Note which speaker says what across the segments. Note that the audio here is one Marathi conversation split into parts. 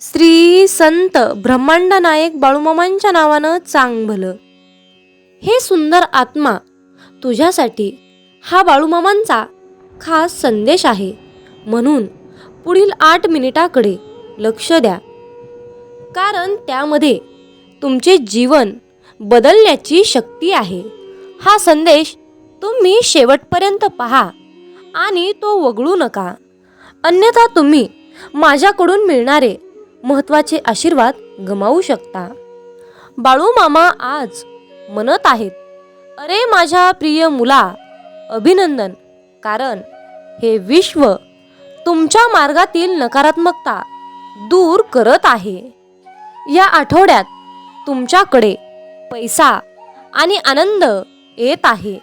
Speaker 1: श्री संत ब्रह्मांड नायक बाळूमामांच्या नावानं चांग भलं हे सुंदर आत्मा तुझ्यासाठी हा बाळूमामांचा खास संदेश आहे. म्हणून पुढील आठ मिनिटाकडे लक्ष द्या. कारण त्यामध्ये तुमचे जीवन बदलण्याची शक्ती आहे. हा संदेश तुम्ही शेवटपर्यंत पहा आणि तो वगळू नका. अन्यथा तुम्ही माझ्याकडून मिळणारे महत्त्वाचे आशीर्वाद गमावू शकता. बाळू मामा आज म्हणत आहेत अरे माझ्या प्रिय मुला अभिनंदन कारण हे विश्व तुमच्या मार्गातील नकारात्मकता दूर करत आहे. या आठवड्यात तुमच्याकडे पैसा आणि आनंद येत आहे.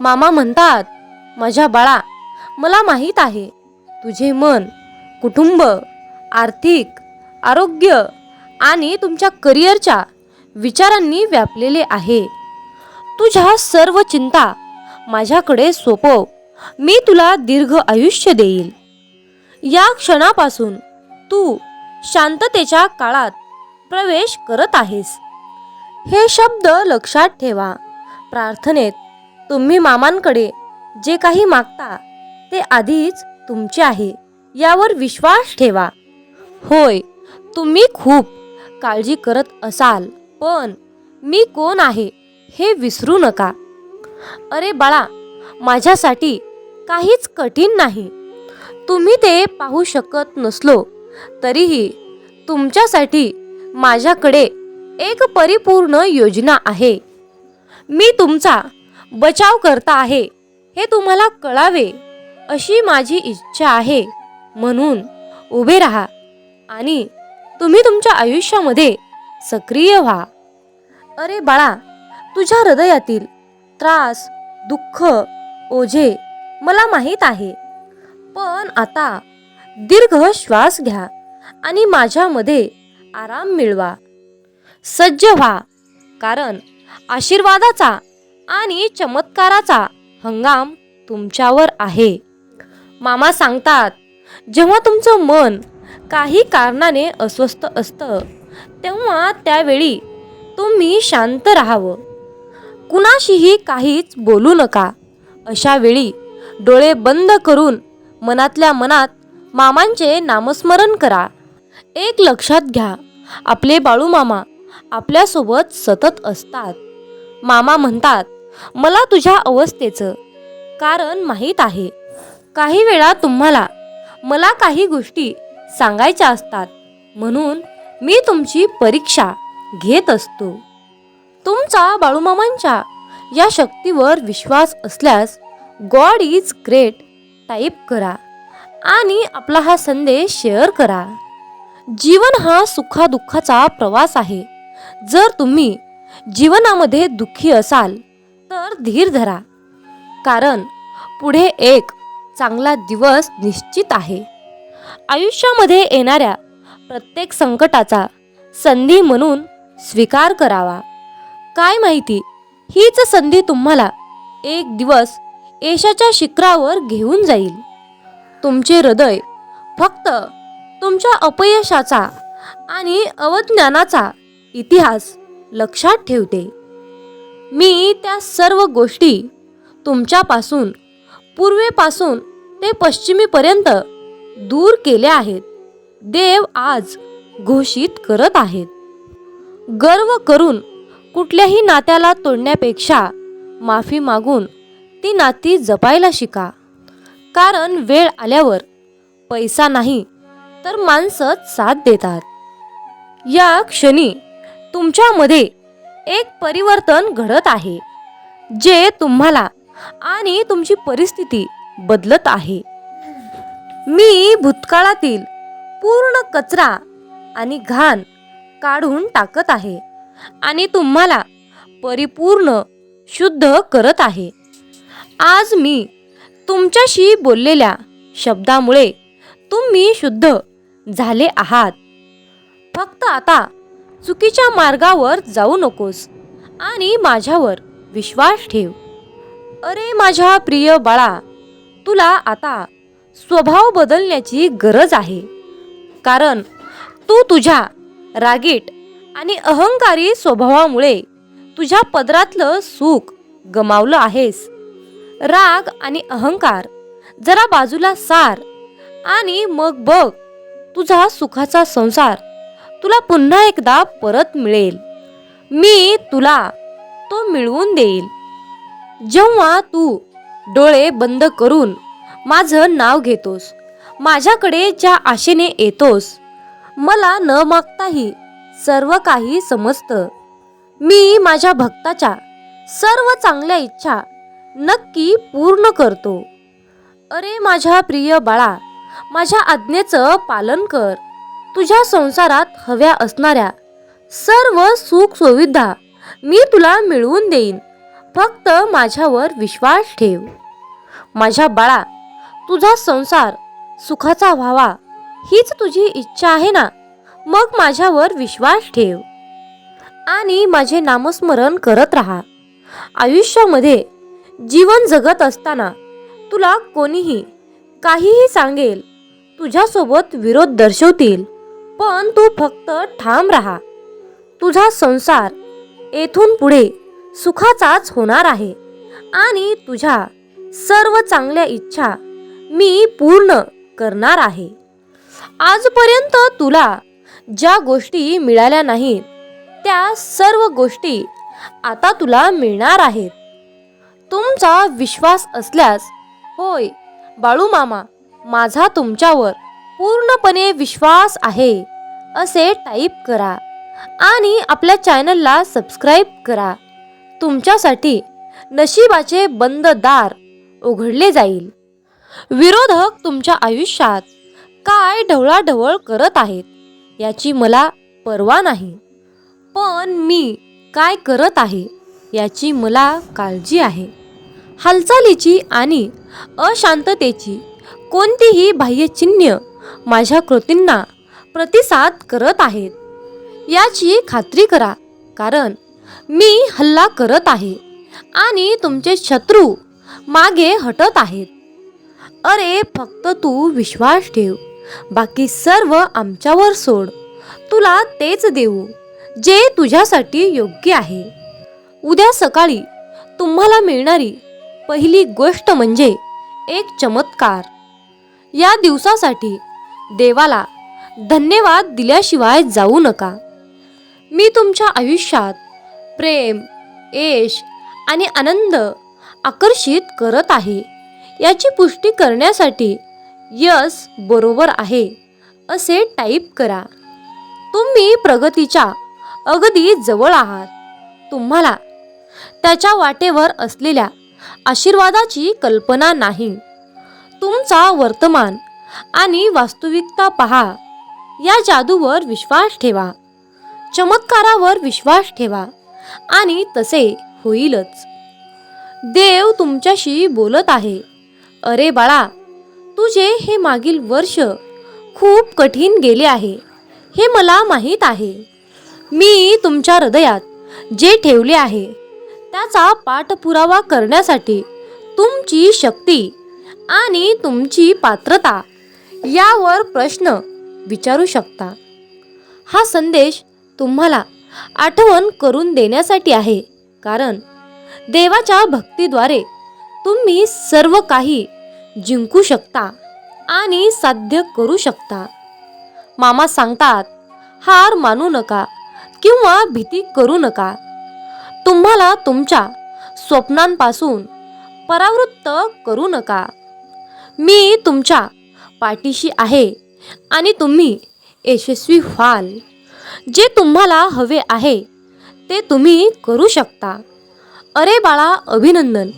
Speaker 1: मामा म्हणतात माझ्या बाळा मला माहीत आहे तुझे मन कुटुंब आर्थिक आरोग्य आणि तुमच्या करिअरच्या विचारांनी व्यापलेले आहे. तुझ्या सर्व चिंता माझ्याकडे सोपव. मी तुला दीर्घ आयुष्य देईल. या क्षणापासून तू शांततेच्या काळात प्रवेश करत आहेस. हे शब्द लक्षात ठेवा. प्रार्थनेत तुम्ही मामांकडे जे काही मागता ते आधीच तुमचे आहे यावर विश्वास ठेवा. होय तुम्ही खूप काळजी करत असाल पण मी कोण आहे हे विसरू नका. अरे बाळा माझ्यासाठी काहीच कठीण नाही. तुम्ही ते पाहू शकत नसलो तरीही तुमच्यासाठी माझ्याकडे एक परिपूर्ण योजना आहे. मी तुमचा बचाव करता आहे हे तुम्हाला कळावे अशी माझी इच्छा आहे. म्हणून उभे राहा. आणि तुम्ही तुमच्या आयुष्यामध्ये सक्रिय व्हा. अरे बाळा तुझ्या हृदयातील त्रास दुःख ओझे मला माहीत आहे. पण आता दीर्घ श्वास घ्या आणि माझ्यामध्ये आराम मिळवा. सज्ज व्हा कारण आशीर्वादाचा आणि चमत्काराचा हंगाम तुमच्यावर आहे. मामा सांगतात जेव्हा तुमचं मन काही कारणाने अस्वस्थ असतं. तेव्हा त्यावेळी तुम्ही शांत राहावं. कुणाशीही काहीच बोलू नका. अशा वेळी डोळे बंद करून मनातल्या मनात मामांचे नामस्मरण करा. एक लक्षात घ्या आपले बाळू मामा आपल्यासोबत सतत असतात. मामा म्हणतात मला तुझ्या अवस्थेचं कारण माहीत आहे. काही वेळा तुम्हाला मला काही गोष्टी सांगायच्या असतात. म्हणून मी तुमची परीक्षा घेत असतो. तुमचा बाळूमामांच्या या शक्तीवर विश्वास असल्यास गॉड इज ग्रेट टाईप करा आणि आपला हा संदेश शेअर करा. जीवन हा सुखादुःखाचा प्रवास आहे. जर तुम्ही जीवनामध्ये दुःखी असाल तर धीर धरा. कारण पुढे एक चांगला दिवस निश्चित आहे. आयुष्यामध्ये येणाऱ्या प्रत्येक संकटाचा संधी म्हणून स्वीकार करावा. काय माहिती? हीच संधी तुम्हाला एक दिवस यशाच्या शिखरावर घेऊन जाईल. तुमचे हृदय फक्त तुमच्या अपयशाचा आणि अवज्ञानाचा इतिहास लक्षात ठेवते. मी त्या सर्व गोष्टी तुमच्यापासून पूर्वेपासून ते पश्चिमेपर्यंत दूर केल्या आहेत. देव आज घोषित करत आहेत. गर्व करून कुठल्याही नात्याला तोडण्यापेक्षा माफी मागून ती नाती जपायला शिका. कारण वेळ आल्यावर पैसा नाही तर माणसं साथ देतात. या क्षणी तुमच्यामध्ये एक परिवर्तन घडत आहे जे तुम्हाला आणि तुमची परिस्थिती बदलत आहे. मी भूतकाळातील पूर्ण कचरा आणि घाण काढून टाकत आहे आणि तुम्हाला परिपूर्ण शुद्ध करत आहे. आज मी तुमच्याशी बोललेल्या शब्दामुळे तुम्ही शुद्ध झाले आहात. फक्त आता चुकीच्या मार्गावर जाऊ नकोस आणि माझ्यावर विश्वास ठेव. अरे माझ्या प्रिय बाळा तुला आता स्वभाव बदलण्याची गरज आहे. कारण तू तुझ्या रागीट आणि अहंकारी स्वभावामुळे तुझ्या पदरातलं सुख गमावलं आहेस. राग आणि अहंकार जरा बाजूला सार आणि मग बघ तुझा सुखाचा संसार तुला पुन्हा एकदा परत मिळेल. मी तुला तो मिळवून देईल. जेव्हा तू डोळे बंद करून माझं नाव घेतोस. माझ्याकडे ज्या आशेने येतोस मला न मागताही सर्व काही समजतं. मी माझ्या भक्ताच्या सर्व चांगल्या इच्छा नक्की पूर्ण करतो. अरे माझ्या प्रिय बाळा माझ्या आज्ञेचं पालन कर. तुझ्या संसारात हव्या असणाऱ्या सर्व सुख सुविधा मी तुला मिळवून देईन. फक्त माझ्यावर विश्वास ठेव. माझ्या बाळा तुझा संसार सुखाचा व्हावा हीच तुझी इच्छा आहे ना? मग माझ्यावर विश्वास ठेव आणि माझे नामस्मरण करत राहा. आयुष्यामध्ये जीवन जगत असताना तुला कोणीही काहीही सांगेल तुझ्यासोबत विरोध दर्शवतील पण तू फक्त ठाम राहा. तुझा संसार येथून पुढे सुखाचाच होणार आहे आणि तुझ्या सर्व चांगल्या इच्छा मी पूर्ण करणार आहे. आजपर्यंत तुला ज्या गोष्टी मिळाल्या नाहीत त्या सर्व गोष्टी आता तुला मिळणार आहेत. तुमचा विश्वास असल्यास होय बाळू मामा माझा तुमच्यावर पूर्णपणे विश्वास आहे असे टाईप करा आणि आपल्या चॅनलला सबस्क्राईब करा. तुमच्यासाठी नशिबाचे बंद दार उघडले जाईल. विरोधक तुमच्या आयुष्यात काय ढवळाढवळ करत आहेत याची मला पर्वा नाही. पण मी काय करत आहे याची मला काळजी आहे. हालचालीची आणि अशांततेची कोणतीही बाह्यचिन्ह माझ्या कृतींना प्रतिसाद करत आहेत याची खात्री करा कारण मी हल्ला करत आहे आणि तुमचे शत्रू मागे हटत आहेत. अरे फक्त तू विश्वास ठेव. बाकी सर्व आमच्यावर सोड. तुला तेच देऊ जे तुझ्यासाठी योग्य आहे. उद्या सकाळी तुम्हाला मिळणारी पहिली गोष्ट म्हणजे एक चमत्कार. या दिवसासाठी देवाला धन्यवाद दिल्याशिवाय जाऊ नका. मी तुमच्या आयुष्यात प्रेम यश आणि आनंद आकर्षित करत आहे. याची पुष्टी करण्यासाठी यस बरोबर आहे असे टाईप करा. तुम्ही प्रगतीच्या अगदी जवळ आहात. तुम्हाला त्याच्या वाटेवर असलेल्या आशीर्वादाची कल्पना नाही. तुमचा वर्तमान आणि वास्तविकता पहा. या जादूवर विश्वास ठेवा. चमत्कारावर विश्वास ठेवा आणि तसे होईलच. देव तुमच्याशी बोलत आहे. अरे बाळा तुझे हे मागील वर्ष खूप कठीण गेले आहे हे मला माहीत आहे. मी तुमच्या हृदयात जे ठेवले आहे त्याचा पाठपुरावा करण्यासाठी तुमची शक्ती आणि तुमची पात्रता यावर प्रश्न विचारू शकता. हा संदेश तुम्हाला आठवण करून देण्यासाठी आहे कारण देवाच्या भक्तीद्वारे तुम्ही सर्व काही जिंकू शकता आणि साध्य करू शकता. मामा सांगतात हार मानू नका किंवा भीती करू नका. तुम्हाला तुमच्या स्वप्नांपासून परावृत्त करू नका. मी तुमच्या पाठीशी आहे आणि तुम्ही यशस्वी व्हाल. जे तुम्हाला हवे आहे ते तुम्ही करू शकता. अरे बाळा अभिनंदन.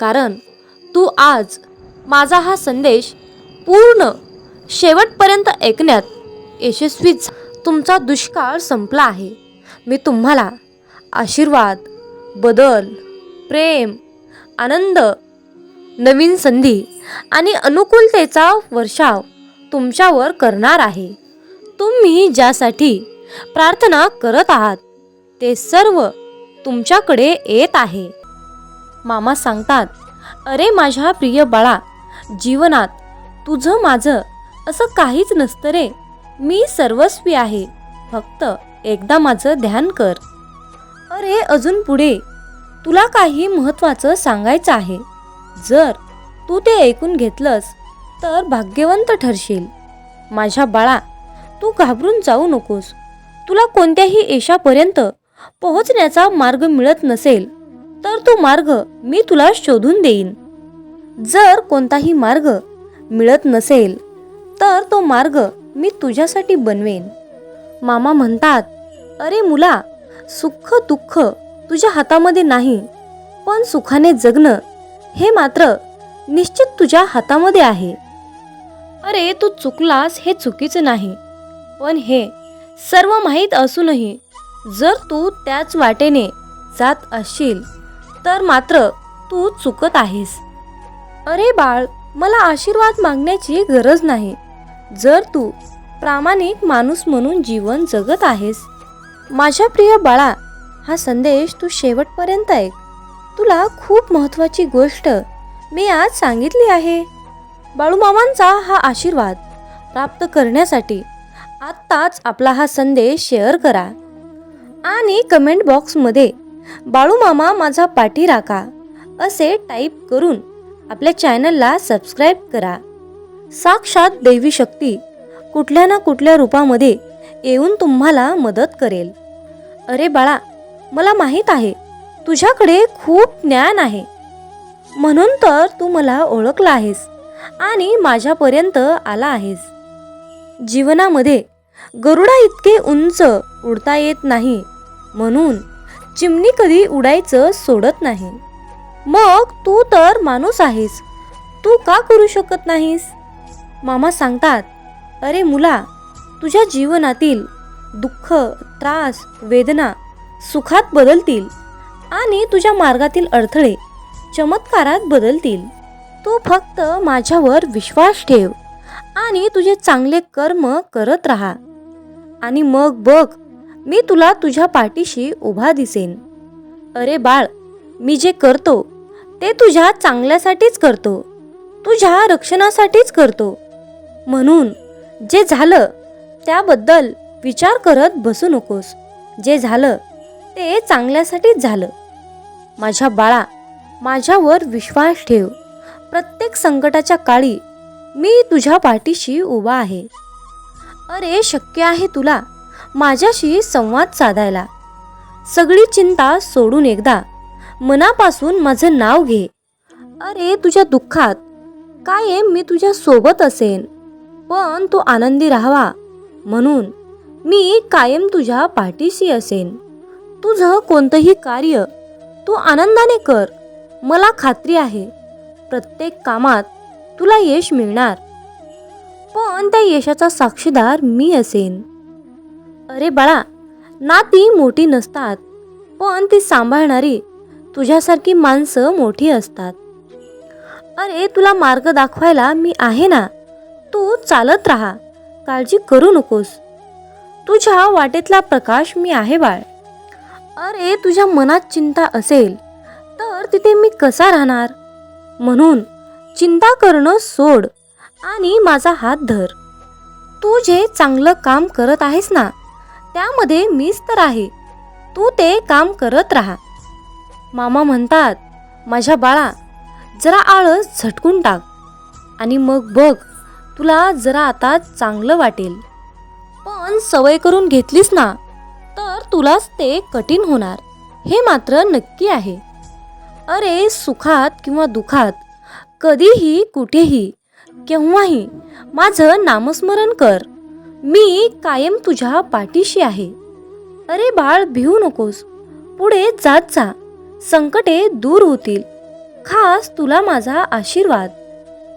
Speaker 1: कारण तू आज माझा हा संदेश पूर्ण शेवटपर्यंत ऐकण्यात यशस्वीच तुमचा दुष्काळ संपला आहे. मी तुम्हाला आशीर्वाद बदल प्रेम आनंद नवीन संधी आणि अनुकूलतेचा वर्षाव तुमच्यावर करणार आहे. तुम्ही ज्यासाठी प्रार्थना करत आहात ते सर्व तुमच्याकडे येत आहे. मामा सांगतात अरे माझ्या प्रिय बाळा जीवनात तुझं माझं असं काहीच नसतं रे. मी सर्वस्वी आहे. फक्त एकदा माझं ध्यान कर. अरे अजून पुढे. तुला काही महत्त्वाचं सांगायचं आहे. जर तू ते ऐकून घेतलंस तर भाग्यवंत ठरशील. माझ्या बाळा तू घाबरून जाऊ नकोस. तुला कोणत्याही यशापर्यंत पोहोचण्याचा मार्ग मिळत नसेल तर तो मार्ग मी तुला शोधून देईन. जर कोणताही मार्ग मिळत नसेल तर तो मार्ग मी तुझ्यासाठी बनवेन. मामा म्हणतात अरे मुला सुख दुःख तुझ्या हातामध्ये नाही पण सुखाने जगणं हे मात्र निश्चित तुझ्या हातामध्ये आहे. अरे तू चुकलास हे चुकीचं नाही पण हे सर्व माहीत असूनही जर तू त्याच वाटेने जात असशील तर मात्र तू चुकत आहेस. अरे बाळ मला आशीर्वाद मागण्याची गरज नाही. जर तू प्रामाणिक माणूस म्हणून जीवन जगत आहेस माझ्या प्रिय बाळा हा संदेश तू शेवटपर्यंत ऐक. तुला खूप महत्त्वाची गोष्ट मी आज सांगितली आहे. बाळूमामांचा हा आशीर्वाद प्राप्त करण्यासाठी आत्ताच आपला हा संदेश शेअर करा. आणि कमेंट बॉक्समध्ये बाळूमामा माझा पाठी राखा असे टाईप करून आपल्या चॅनलला सबस्क्राईब करा. साक्षात देवी शक्ती कुठल्या ना कुठल्या रूपामध्ये येऊन तुम्हाला मदत करेल. अरे बाळा मला माहीत आहे तुझ्याकडे खूप ज्ञान आहे. म्हणून तर तू मला ओळखला आहेस आणि माझ्यापर्यंत आला आहेस. जीवनामध्ये गरुडा इतके उंच उडता येत नाही म्हणून चिमणी कधी उडायचं सोडत नाही. मग तू तर माणूस आहेस. तू का करू शकत नाहीस? मामा सांगतात अरे मुला तुझ्या जीवनातील दुःख त्रास वेदना सुखात बदलतील आणि तुझ्या मार्गातील अडथळे चमत्कारात बदलतील. तू फक्त माझ्यावर विश्वास ठेव आणि तुझे चांगले कर्म करत राहा. आणि मग बघ मी तुला तुझ्या पाठीशी उभा दिसेन. अरे बाळ मी जे करतो ते तुझ्या चांगल्यासाठीच करतो. तुझ्या रक्षणासाठीच करतो. म्हणून जे झालं त्याबद्दल विचार करत बसू नकोस. जे झालं ते चांगल्यासाठीच झालं. माझ्या बाळा माझ्यावर विश्वास ठेव. प्रत्येक संकटाच्या काळी मी तुझ्या पाठीशी उभा आहे. अरे शक्य आहे तुला माझ्याशी संवाद साधायला. सगळी चिंता सोडून एकदा मनापासून माझं नाव घे. अरे तुझ्या दुःखात. कायम मी तुझ्या सोबत असेन. पण तू आनंदी राहावा. म्हणून मी कायम तुझ्या पाठीशी असेन. तुझं कोणतंही कार्य तू आनंदाने कर. मला खात्री आहे. प्रत्येक कामात तुला यश मिळणार. पण त्या यशाचा साक्षीदार मी असेन. अरे बाळा ना ती मोठी नसतात. पण ती सांभाळणारी तुझ्यासारखी माणसं मोठी असतात. अरे तुला मार्ग दाखवायला मी आहे ना? तू चालत राहा. काळजी करू नकोस. तुझ्या वाटेतला प्रकाश मी आहे बाळ. अरे तुझ्या मनात चिंता असेल तर तिथे मी कसा राहणार? म्हणून चिंता करणं सोड आणि माझा हात धर. तू जे चांगलं काम करत आहेस ना त्यामध्ये मीच तर आहे. तू ते काम करत राहा. मामा म्हणतात माझ्या बाळा जरा आळस झटकून टाक आणि मग बघ तुला जरा आता चांगलं वाटेल. पण सवय करून घेतलीस ना तर तुलाच ते कठीण होणार. हे मात्र नक्की आहे. अरे सुखात किंवा दुखात कधीही कुठेही केव्हाही माझं नामस्मरण कर. मी कायम तुझ्या पाठीशी आहे. अरे बाळ भिवू नकोस. पुढे जात जा. संकटे दूर होतील. खास तुला माझा आशीर्वाद.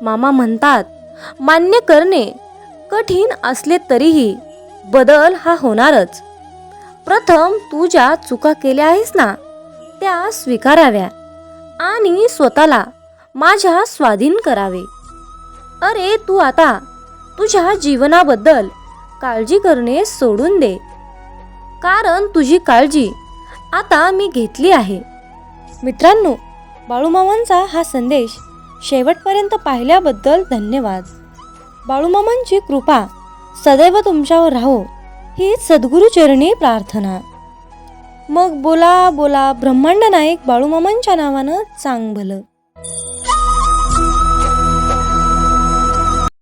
Speaker 1: मामा म्हणतात मान्य करणे कठीण असले तरीही बदल हा होणारच. प्रथम तू ज्या चुका केल्या आहेस ना त्या स्वीकाराव्या आणि स्वतःला माझ्या स्वाधीन करावे. अरे तू आता तुझ्या जीवनाबद्दल काळजी करणे सोडून दे. कारण तुझी काळजी आता मी घेतली आहे. मित्रांनो बाळूमामांचा हा संदेश शेवटपर्यंत पाहिल्याबद्दल धन्यवाद. बाळूमामांची कृपा सदैव तुमच्यावर राहो ही सद्गुरूचरणी प्रार्थना. मग बोला बोला ब्रह्मांड नायक बाळूमामांच्या नावानं चांग भलं